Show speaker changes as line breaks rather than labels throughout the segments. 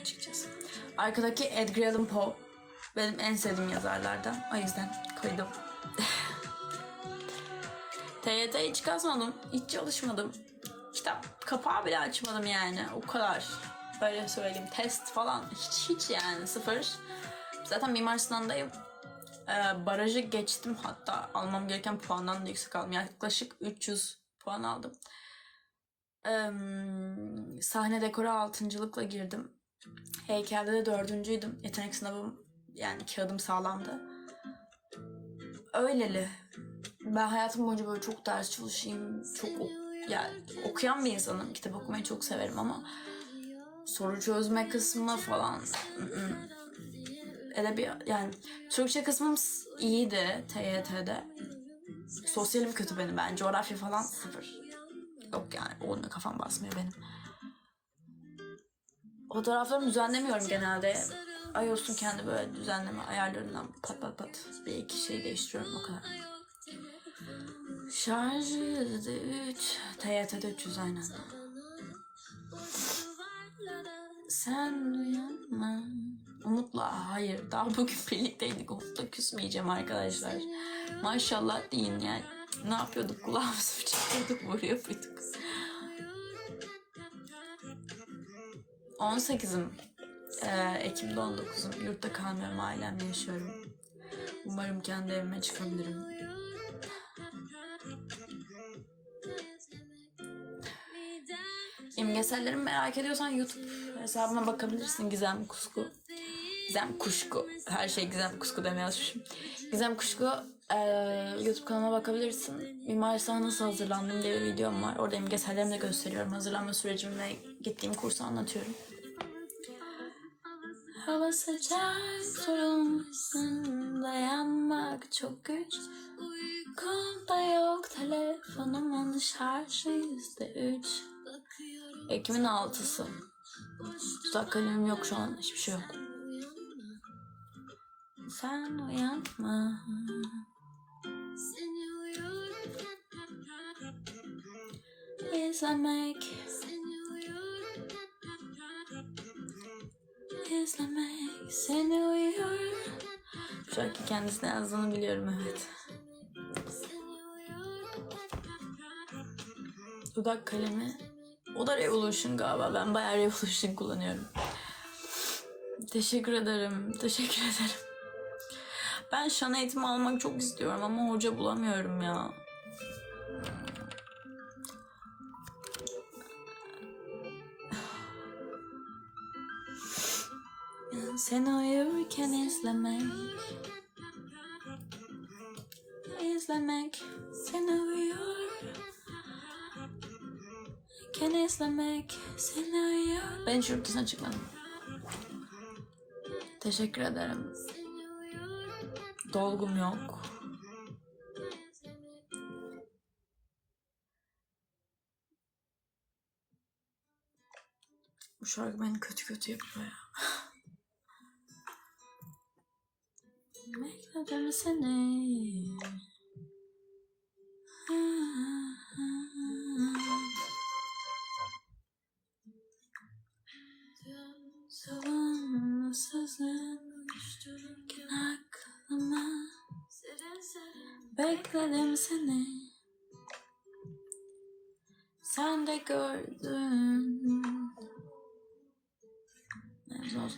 açıkçası. Arkadaki Edgar Allan Poe benim en sevdiğim yazarlardan. O yüzden koydum. TYT hiç kazmadım. Hiç çalışmadım. Kitap kapağı bile açmadım yani. O kadar. Böyle söyleyeyim. Test falan. Hiç hiç yani. Sıfır. Zaten Mimar Sinan'dayım. Ee, barajı geçtim hatta. Almam gereken puandan da yüksek aldım. Yaklaşık 300 puan aldım. Ee, sahne dekora altıncılıkla girdim. Heykelde de dördüncüydüm. Yetenek sınavım yani kağıdım sağlamdı. Öyleli. Ben hayatım boyunca böyle çok ders çalışayım, çok ok- yani okuyan bir insanım. Kitap okumayı çok severim ama soru çözme kısmı falan edebiyat yani Türkçe kısmım iyiydi TYT'de. Sosyalim kötü benim ben. Coğrafya falan sıfır. Yok yani olmuyor kafam basmıyor benim. Fotoğraflarımı düzenlemiyorum genelde. iOS'un kendi böyle düzenleme ayarlarından pat pat pat bir iki şey değiştiriyorum o kadar. Şarjı 3. TYT'de 300 aynen. Sen uyanma. Umut'la hayır daha bugün birlikteydik. Umut'la küsmeyeceğim arkadaşlar. Maşallah deyin yani. Ne yapıyorduk? Kulağımızı mı çekiyorduk? Vuruyor muyduk? 18'im. Ee, Ekim'de 19'um. Yurtta kalmıyorum. Ailemle yaşıyorum. Umarım kendi evime çıkabilirim. İmgesellerimi merak ediyorsan YouTube hesabıma bakabilirsin. Gizem Kusku. Gizem Kuşku. Her şey Gizem Kusku demeye yazmışım. Gizem Kuşku eee, YouTube kanalıma bakabilirsin. Mimar Sinan'a nasıl hazırlandım diye bir videom var. Orada imgesellerimi de gösteriyorum. Hazırlanma sürecimi ve gittiğim kursu anlatıyorum. Hava sıcak, sorumlusun dayanmak çok güç. Uykumda yok, telefonumun şarjı yüzde üç. Ekim'in altısı. Dudak kalemim yok şu an, hiçbir şey yok. Sen uyanma. İzlemek, izlemek seni uyuyor. Şu anki kendisine yazdığını biliyorum evet. Dudak kalemi. O da Revolution galiba. Ben bayağı Revolution kullanıyorum. Teşekkür ederim. Teşekkür ederim. Ben şan eğitimi almak çok istiyorum ama hoca bulamıyorum ya. Seni uyurken izlemek. İzlemek. Seni uyur izlemek. Seni uyur. Ben hiç yurt dışına çıkmadım. Teşekkür ederim. Dolgum yok. Bu şarkı beni kötü kötü yapıyor ya Bekledim seni. Savunmasızlığın düştürürken aklıma Bekledim seni Sen de gördün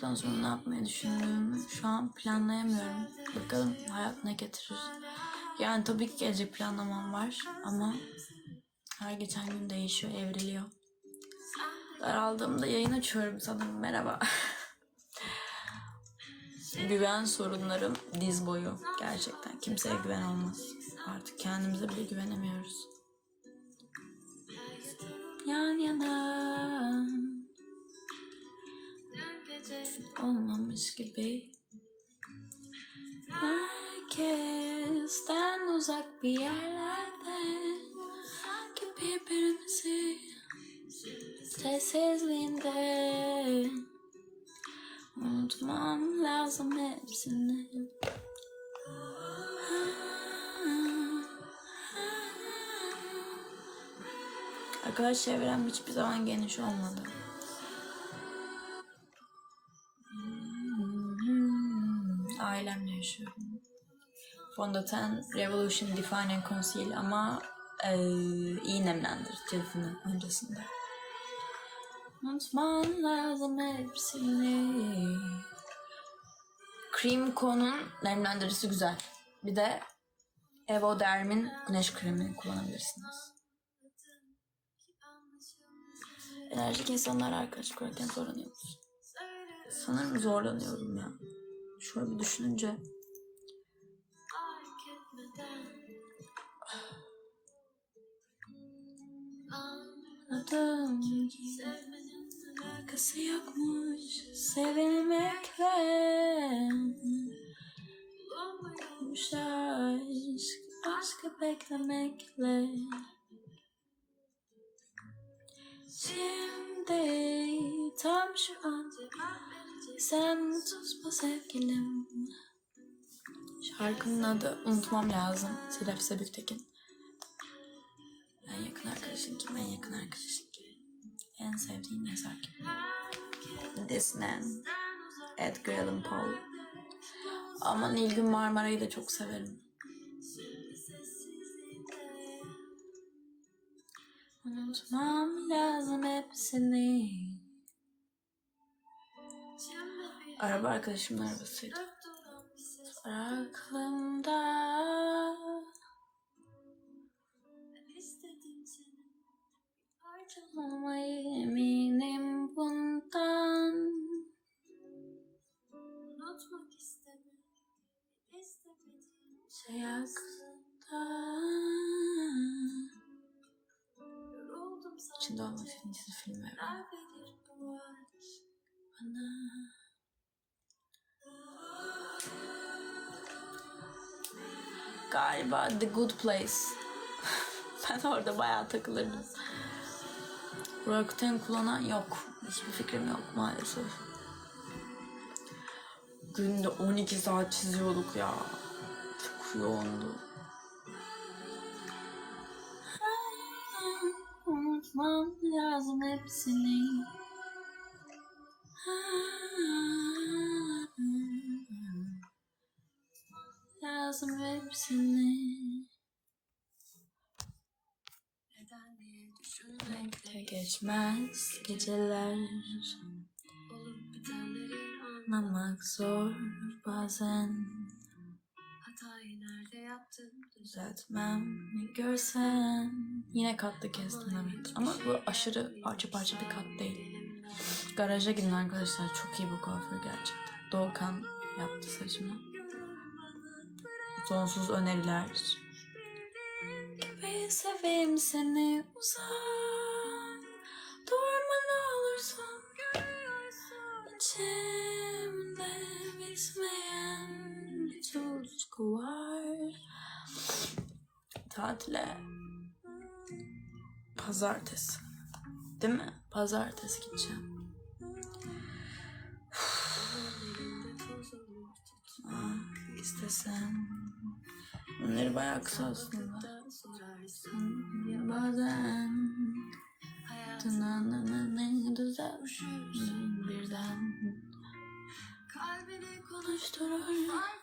olduktan sonra ne yapmayı düşündüğümü şu an planlayamıyorum. Bakalım hayat ne getirir. Yani tabii ki gelecek planlamam var ama her geçen gün değişiyor, evriliyor. Daraldığımda yayın açıyorum sanırım. Merhaba. güven sorunlarım diz boyu. Gerçekten kimseye güven olmaz. Artık kendimize bile güvenemiyoruz. Yan yana olmamış gibi Herkesten uzak bir yerlerde Sanki birbirimizi Sessizliğinde Unutmam lazım hepsini Arkadaş çevrem hiçbir zaman geniş olmadı. Ailemle yaşıyorum. Fondöten Revolution Define and Conceal ama eee iyi nemlendir cildini öncesinde. Unutman lazım hepsini. Cream Co'nun nemlendiricisi güzel. Bir de Evo Derm'in güneş kremini kullanabilirsiniz. Enerjik insanlar arkadaş kurarken zorlanıyor? Sanırım zorlanıyorum ya. Şöyle bir düşününce. Adam alakası yokmuş sevilmekle. Bulmuş aşk, aşkı beklemekle. Şimdi tam şu an sen susma sevgilim. Şarkının adı unutmam lazım. Sedef Sebüktekin. En yakın arkadaşın kim? En yakın arkadaşın kim? En sevdiğin eser kim? This Man. Edgar Allan Poe. Ama Nilgün Marmara'yı da çok severim. Unutmam lazım hepsini. Araba arkadaşımın arabasıydı. Aklımda ama eminim bundan.
Unutmak istedim, istemedim.
Şey İçinde olmak
sadece,
istediğin çizgi film evren.
Nerede bu aşk?
Bana. Galiba The Good Place. ben orada bayağı takılırdım. Rakuten kullanan yok. Hiçbir fikrim yok maalesef. Günde 12 saat çiziyorduk ya. Çok yoğundu. Unutmam lazım hepsini. Lazım hepsini.
Neden diye düşünmekte
geçmez geceler.
olup bitenleri
Anlamak zor bazen.
Hatayı nerede yaptın?
Düzeltmem ne görsen. Yine katlı kestim evet. Ama bu aşırı parça parça bir kat değil. Garaja gidin arkadaşlar. Çok iyi bu kuaför gerçekten. Doğukan yaptı saçımı. Sonsuz öneriler. Gibi seveyim seni uzak. Durma ne olursun. İçimde bitmeyen bir tutku var. Tatile pazartesi. Değil mi? Pazartesi gideceğim. Ah, istesem. Bunları bayağı kısa aslında. Bazen
hayatın
ne düzel birden
kalbini konuş.
konuşturur.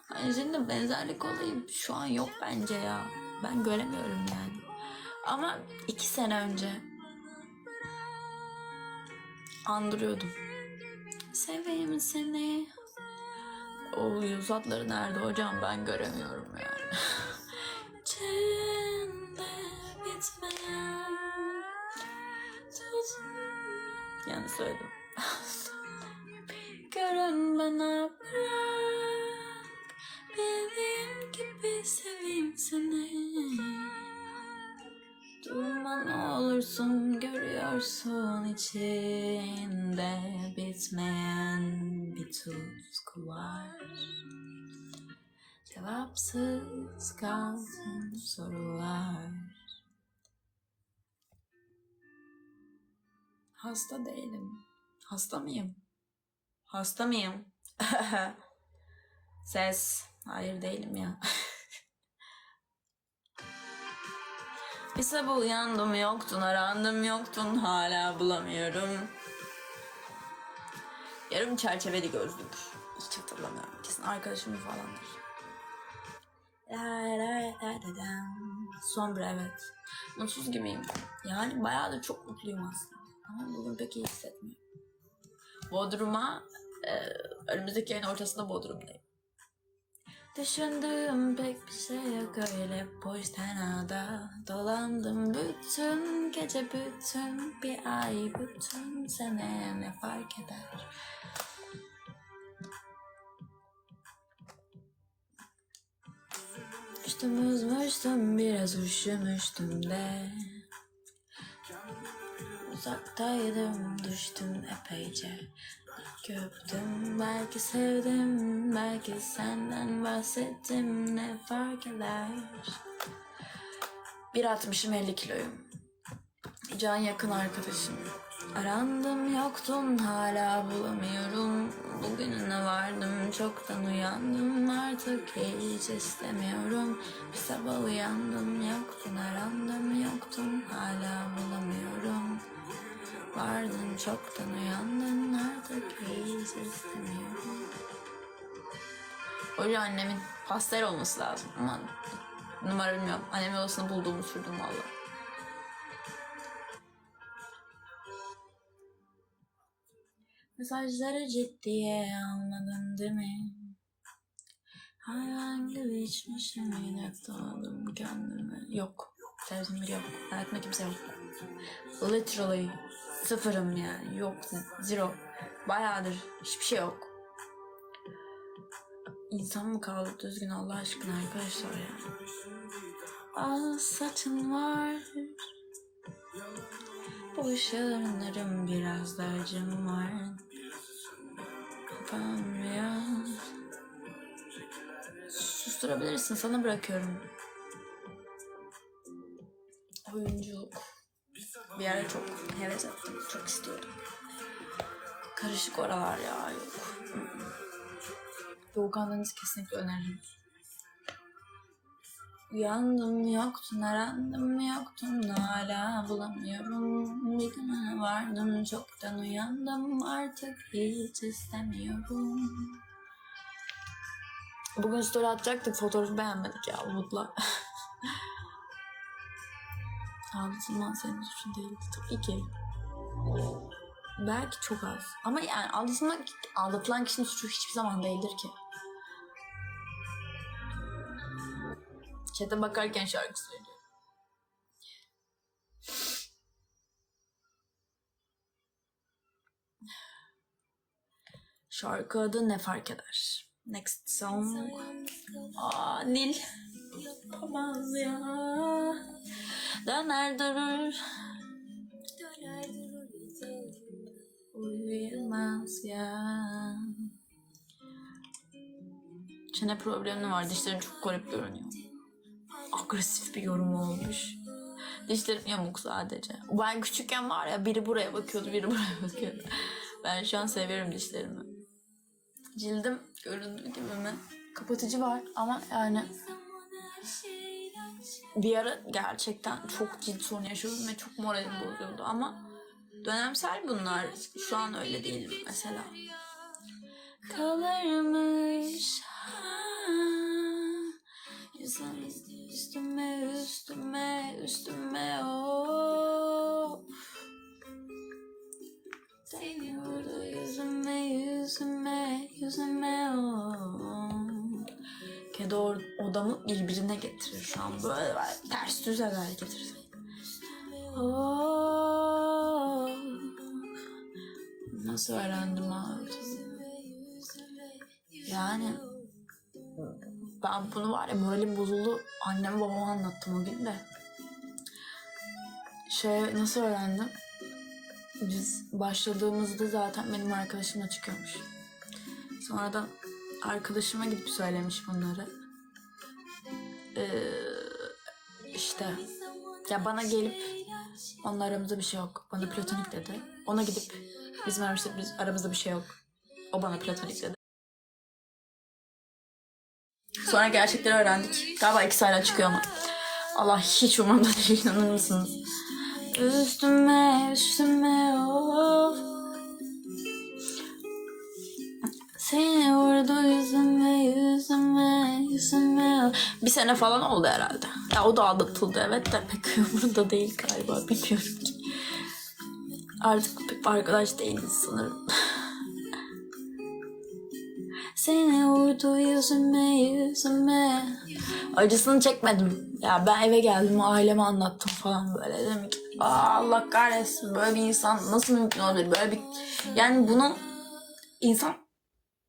Ay şimdi benzerlik olayı şu an yok bence ya. Ben göremiyorum yani. Ama iki sene önce andırıyordum. Seveyim seni. O yüz hatları nerede hocam ben göremiyorum yani. İçinde bitmeyen Yani söyledim. Görün bana bırak. Bildiğim gibi seveyim seni. Durma ne olursun görüyorsun içinde bitmeyen bir tutku var Cevapsız kalsın sorular Hasta değilim. Hasta mıyım? Hasta mıyım? Ses. Hayır değilim ya. Bir sabah uyandım yoktun arandım yoktun hala bulamıyorum. Yarım çerçeveli gözlük. hiç hatırlamıyorum. Kesin arkadaşım falandır. La. Sombra evet. Mutsuz gibiyim. Yani bayağı da çok mutluyum aslında. Ama bugün pek iyi hissetmiyorum. Bodrum'a e, önümüzdeki ayın ortasında Bodrum'dayım. Düşündüğüm pek bir şey yok öyle boş tenada Dolandım bütün gece bütün bir ay bütün sene ne fark eder Düştüm üzmüştüm biraz üşümüştüm de. Uzaktaydım düştüm epeyce. Köptüm belki sevdim belki senden bahsettim. Ne fark eder? 1.60'ım 50 kiloyum. Can yakın arkadaşım Arandım yoktun hala bulamıyorum Bugününe vardım çoktan uyandım Artık hiç istemiyorum Bir sabah uyandım yoktun arandım yoktun hala bulamıyorum Vardın çoktan uyandın artık hiç istemiyorum. Öyle annemin pastel olması lazım ama numara bilmiyorum. Annemin odasını bulduğumu sürdüm valla. Mesajları ciddiye almadın değil mi? Hayvan gibi içmişim yine doğdum kendime. Yok. Biri yok. Hayatımda kimse yok. Literally sıfırım yani. Yok. Zero. Bayağıdır. Hiçbir şey yok. İnsan mı kaldı düzgün Allah aşkına arkadaşlar ya. Al saçın var. Boş yalanlarım biraz da acım var. Kafam biraz. Susturabilirsin sana bırakıyorum. Oyunculuk. Bir ara çok heves ettim. Çok istiyordum. Karışık oralar ya yok. Doğukan kesinlikle öneririm. Uyandım yoktun arandım yoktun hala bulamıyorum Bir güne vardım çoktan uyandım artık hiç istemiyorum Bugün story atacaktık fotoğrafı beğenmedik ya Umut'la Aldatılman senin suçun değildi tabii ki. Belki çok az. Ama yani aldatılmak, aldatılan kişinin suçu hiçbir zaman değildir ki. Chat'e bakarken şarkı söylüyor. Şarkı adı ne fark eder? Next song. Aa Nil. Yapamaz ya. Döner durur. Uyumaz ya. Çene problemi var. Dişlerim çok garip görünüyor. Agresif bir yorum olmuş. Dişlerim yamuk sadece. Ben küçükken var ya biri buraya bakıyordu, biri buraya bakıyordu. Ben şu an seviyorum dişlerimi. Cildim göründüğü gibi mi? Kapatıcı var ama yani bir ara gerçekten çok cilt sorunu yaşıyordum ve çok moralim bozuyordu ama dönemsel bunlar. Şu an öyle değilim mesela. Kalırmış ha, yüzüm üstüme üstüme üstüme of Seni vurdu yüzüme yüzüme yüzüme of Kedi odamı birbirine getirir şu an böyle. Ters düz eder getirir. Oh, nasıl öğrendim abi? Yani ben bunu var ya moralim bozuldu. Anneme babama anlattım o gün de. Şey nasıl öğrendim? Biz başladığımızda zaten benim arkadaşımla çıkıyormuş. Sonradan arkadaşıma gidip söylemiş bunları. Ee, işte ya bana gelip onunla aramızda bir şey yok. Bana platonik dedi. Ona gidip bizim aramızda, biz, aramızda bir şey yok. O bana platonik dedi. Sonra gerçekleri öğrendik. Galiba ikisi hala çıkıyor ama. Allah hiç umurumda değil inanır mısınız? Üstüme üstüme of Seni vur vurdu yüzüme yüzüme yüzüme. Bir sene falan oldu herhalde. Ya o da aldatıldı evet de pek umurunda değil galiba bilmiyorum ki. Artık pek arkadaş değiliz sanırım. Seni vurdu yüzüme yüzüme. Acısını çekmedim. Ya ben eve geldim aileme anlattım falan böyle. Dedim ki Allah kahretsin böyle bir insan nasıl mümkün olabilir böyle bir yani bunu insan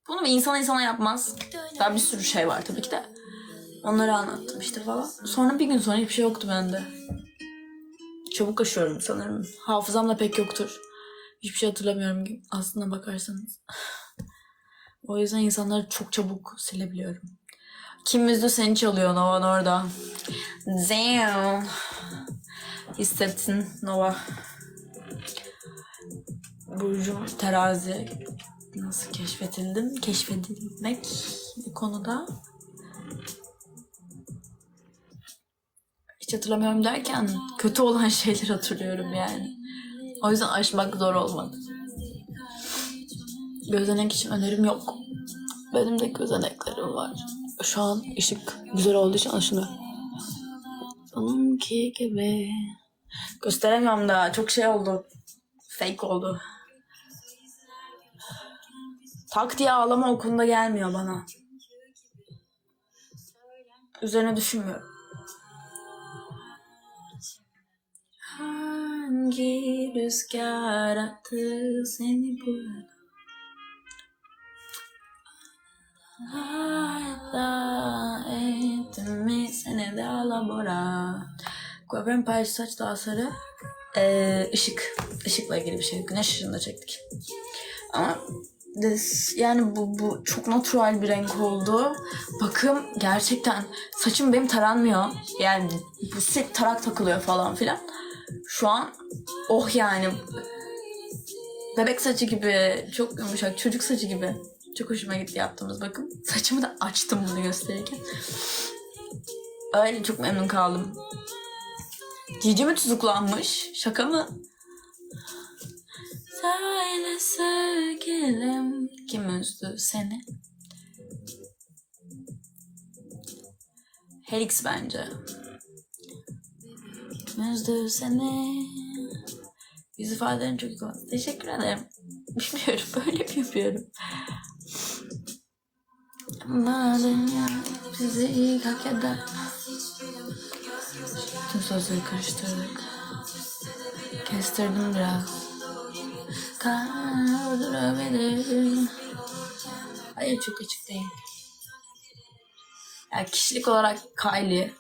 bunu bir insan insana yapmaz. Daha bir sürü şey var tabii ki de. Onları anlattım işte falan. Sonra bir gün sonra hiçbir şey yoktu bende. Çabuk aşıyorum sanırım. Hafızam da pek yoktur. Hiçbir şey hatırlamıyorum aslına bakarsanız. O yüzden insanları çok çabuk silebiliyorum. Kim üzdü seni çalıyor Nova'nın orada. Damn. Hissettin Nova. Burcu terazi nasıl keşfetildim? Keşfedilmek konuda. Hiç hatırlamıyorum derken kötü olan şeyleri hatırlıyorum yani. O yüzden aşmak zor olmadı. Gözenek için önerim yok. Benim de gözeneklerim var. Şu an ışık güzel olduğu için aşınıyor. Onunki gibi. Gösteremiyorum da çok şey oldu. Fake oldu. Tak diye ağlama okulunda gelmiyor bana. Üzerine düşünmüyorum. Hangi rüzgar attı seni burada? Hala ettim mi seni de alabora. Kuaförün paylaşı saç daha sarı. Ee, ışık. Işıkla ilgili bir şey. Güneş ışığında çektik. Ama this, yani bu, bu çok natural bir renk oldu. Bakım gerçekten saçım benim taranmıyor. Yani bu sürekli tarak takılıyor falan filan. Şu an oh yani bebek saçı gibi çok yumuşak çocuk saçı gibi. Çok hoşuma gitti yaptığımız bakım. Saçımı da açtım bunu gösterirken. Öyle çok memnun kaldım. Cici mi tuzuklanmış? Şaka mı? Söyle sevgilim kim üzdü seni? Helix bence. Kim üzdü seni? Yüz ifadelerin çok iyi. Teşekkür ederim. Bilmiyorum böyle mi yapıyorum? Ama dünya bizi ilk hak eder. Tüm sözleri karıştırdık. Kestirdim biraz. Kaldırabilirim. Hayır çok açık değil. Ya kişilik olarak Kylie.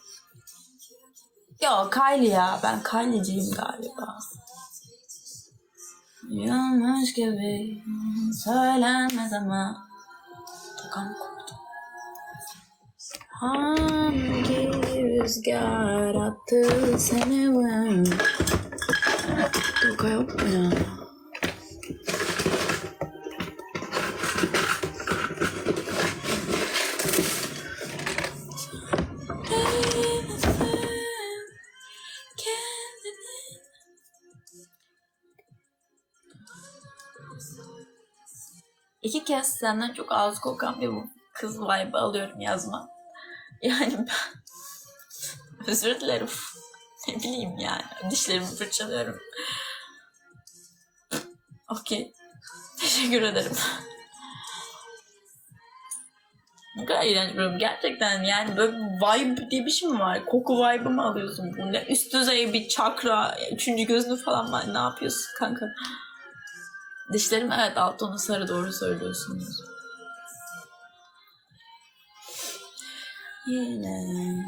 Yo Kylie ya. Ben Kylie'ciyim galiba. Yanlış gibi söylenmez ama Tokam koptu. Hangi rüzgar attı seni ben? Toka yok mu ya? İki kez senden çok ağız kokan bir kız vibe alıyorum yazma. Yani ben özür dilerim. Ne bileyim yani. Dişlerimi fırçalıyorum. Okey. Teşekkür ederim. Ne kadar iğrenç bir. Gerçekten yani böyle vibe diye bir şey mi var? Koku vibe'ı mı alıyorsun? Bu ne? Üst düzey bir çakra, üçüncü gözünü falan var. Ne yapıyorsun kanka? Dişlerim evet alt tonu sarı doğru söylüyorsunuz. Yine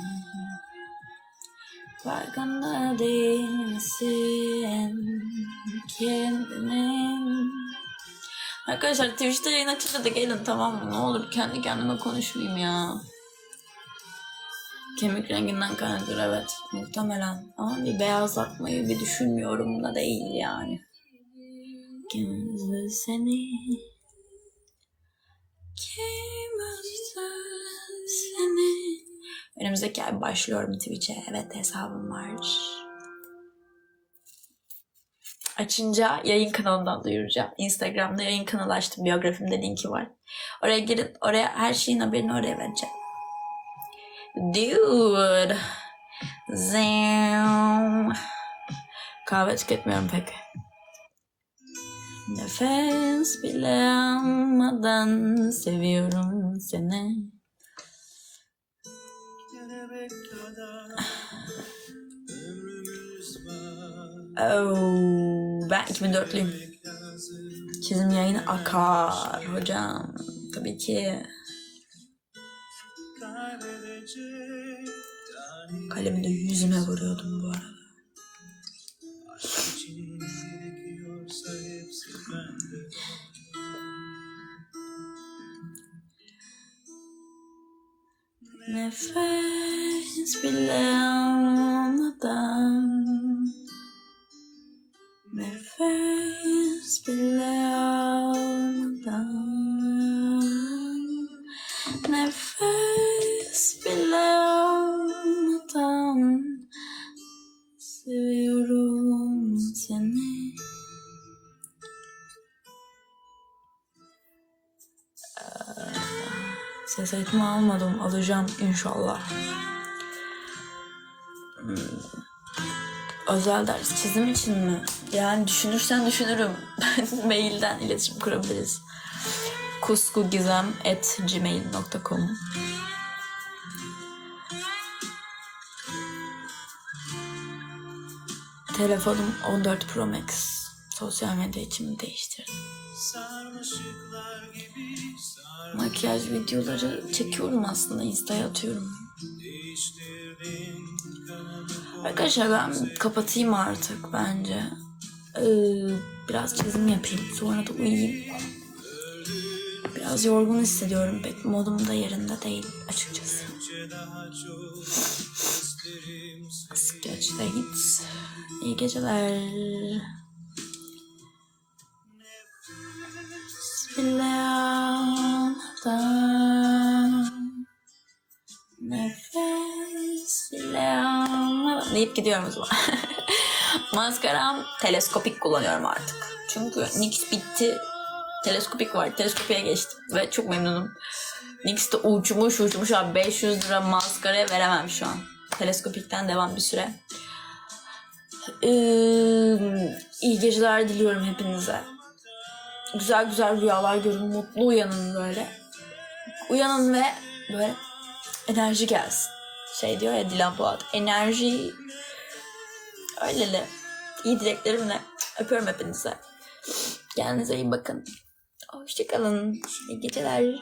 farkında değilsin kendinin. Arkadaşlar Twitch'te yayın açınca da gelin tamam mı? Ne olur kendi kendime konuşmayayım ya. Kemik renginden kaynaklı evet muhtemelen. Ama bir beyazlatmayı bir düşünmüyorum da değil yani. Kim üzdü seni Önümüzdeki ay başlıyorum Twitch'e. Evet hesabım var. Açınca yayın kanalından duyuracağım. Instagram'da yayın kanalı açtım. Biyografimde linki var. Oraya girin. Oraya her şeyin haberini oraya vereceğim. Dude. Zam. Kahve tüketmiyorum pek. Nefes bile almadan seviyorum seni. Oh, ben 2004'lüyüm.
Pek lazım
Çizim yayını akar hocam. Tabii ki. Kalemi de yüzüme vuruyordum bu arada. Nefes bile almadan Nefes bile eğitimi almadım. Alacağım inşallah. Hmm. Özel ders çizim için mi? Yani düşünürsen düşünürüm. Mailden iletişim kurabiliriz. kuskugizem.gmail.com Telefonum 14 Pro Max. Sosyal medya için değiştirdim. Makyaj videoları çekiyorum aslında. Insta'ya atıyorum. Arkadaşlar ben kapatayım artık bence. Ee, biraz çizim yapayım. Sonra da uyuyayım. Biraz yorgun hissediyorum. Pek modum da yerinde değil açıkçası. Sketch dates. İyi geceler. Bismillahirrahmanirrahim. Nefes bile almadan deyip gidiyorum o zaman. Maskaram teleskopik kullanıyorum artık. Çünkü NYX bitti. Teleskopik var. Teleskopiye geçtim ve çok memnunum. NYX de uçmuş uçmuş abi. 500 lira maskaraya veremem şu an. Teleskopikten devam bir süre. Ee, iyi geceler diliyorum hepinize. Güzel güzel rüyalar görün. Mutlu uyanın böyle. Uyanın ve böyle enerji gelsin. Şey diyor ya Dilan Polat. Enerji öyleli. İyi dileklerimle öpüyorum hepinize. Kendinize iyi bakın. Hoşçakalın. İyi geceler.